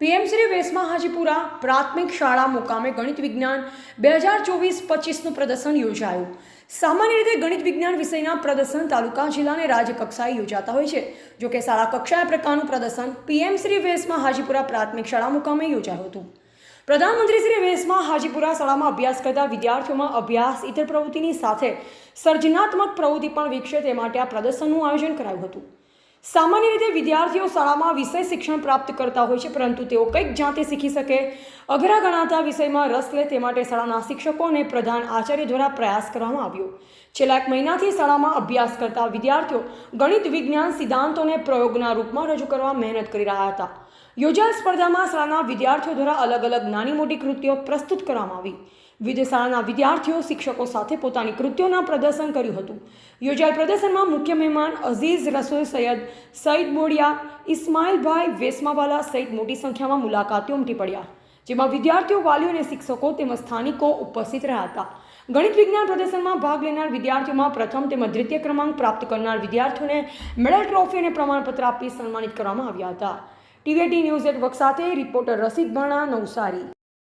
PMC વેસમાં હાજીપુરા પ્રાથમિક શાળા મુકામે ગણિત વિજ્ઞાન બે હજાર ચોવીસ પચીસનું પ્રદર્શન યોજાયું. સામાન્ય રીતે ગણિત વિજ્ઞાન વિષયના પ્રદર્શન તાલુકા, જિલ્લા અને રાજ્ય કક્ષાએ યોજાતા હોય છે. જો કે શાળા કક્ષાએ પ્રકારનું પ્રદર્શન પીએમસી વેસમાં હાજીપુરા પ્રાથમિક શાળા મુકામે યોજાયું હતું. પ્રધાનમંત્રી શ્રી વેશમાં હાજીપુરા શાળામાં અભ્યાસ કરતા વિદ્યાર્થીઓમાં અભ્યાસ ઇતર પ્રવૃત્તિની સાથે સર્જનાત્મક પ્રવૃત્તિ પણ વિકસે તે માટે આ પ્રદર્શનનું આયોજન કરાયું હતું. સામાન્ય રીતે વિદ્યાર્થીઓ શાળામાં વિષય શિક્ષણ પ્રાપ્ત કરતા હોય છે, પરંતુ તેઓ કંઈક જાતે શીખી શકે. અઘરા ગણાતા વિષયમાં રસ લે તે માટે શાળાના શિક્ષકો અને પ્રધાન આચાર્ય દ્વારા પ્રયાસ કરવામાં આવ્યો. છેલ્લા એક મહિનાથી શાળામાં અભ્યાસ કરતા વિદ્યાર્થીઓ ગણિત, વિજ્ઞાન સિદ્ધાંતોને પ્રયોગના રૂપમાં રજૂ કરવા મહેનત કરી રહ્યા હતા. યોજાયેલ સ્પર્ધામાં શાળાના વિદ્યાર્થીઓ દ્વારા અલગ અલગ નાની મોટી કૃતિઓ પ્રસ્તુત કરવામાં આવી. વિવિધ શાળાના વિદ્યાર્થીઓ, શિક્ષકો સાથે પોતાની કૃત્યોના પ્રદર્શન કર્યું હતું. યોજાયેલ પ્રદર્શનમાં મુખ્ય મહેમાન અઝીઝ રસોલ સૈયદ સઈદ બોડિયા ઇસ્માઇલભાઈ વેસમાવાલા સહિત મોટી સંખ્યામાં મુલાકાતીઓ ઉમટી પડ્યા, જેમાં વિદ્યાર્થીઓ, વાલીઓ અને શિક્ષકો તેમજ સ્થાનિકો ઉપસ્થિત રહ્યા હતા. ગણિત વિજ્ઞાન પ્રદર્શનમાં ભાગ લેનાર વિદ્યાર્થીઓમાં પ્રથમ તેમજ દ્વિતીય ક્રમાંક પ્રાપ્ત કરનાર વિદ્યાર્થીઓને મેડલ ટ્રોફી અને પ્રમાણપત્ર આપી સન્માનિત કરવામાં આવ્યા હતા. ટીવીટી ન્યૂઝ નેટવર્ક સાથે રિપોર્ટર રસીદ ભાણા નવસારી.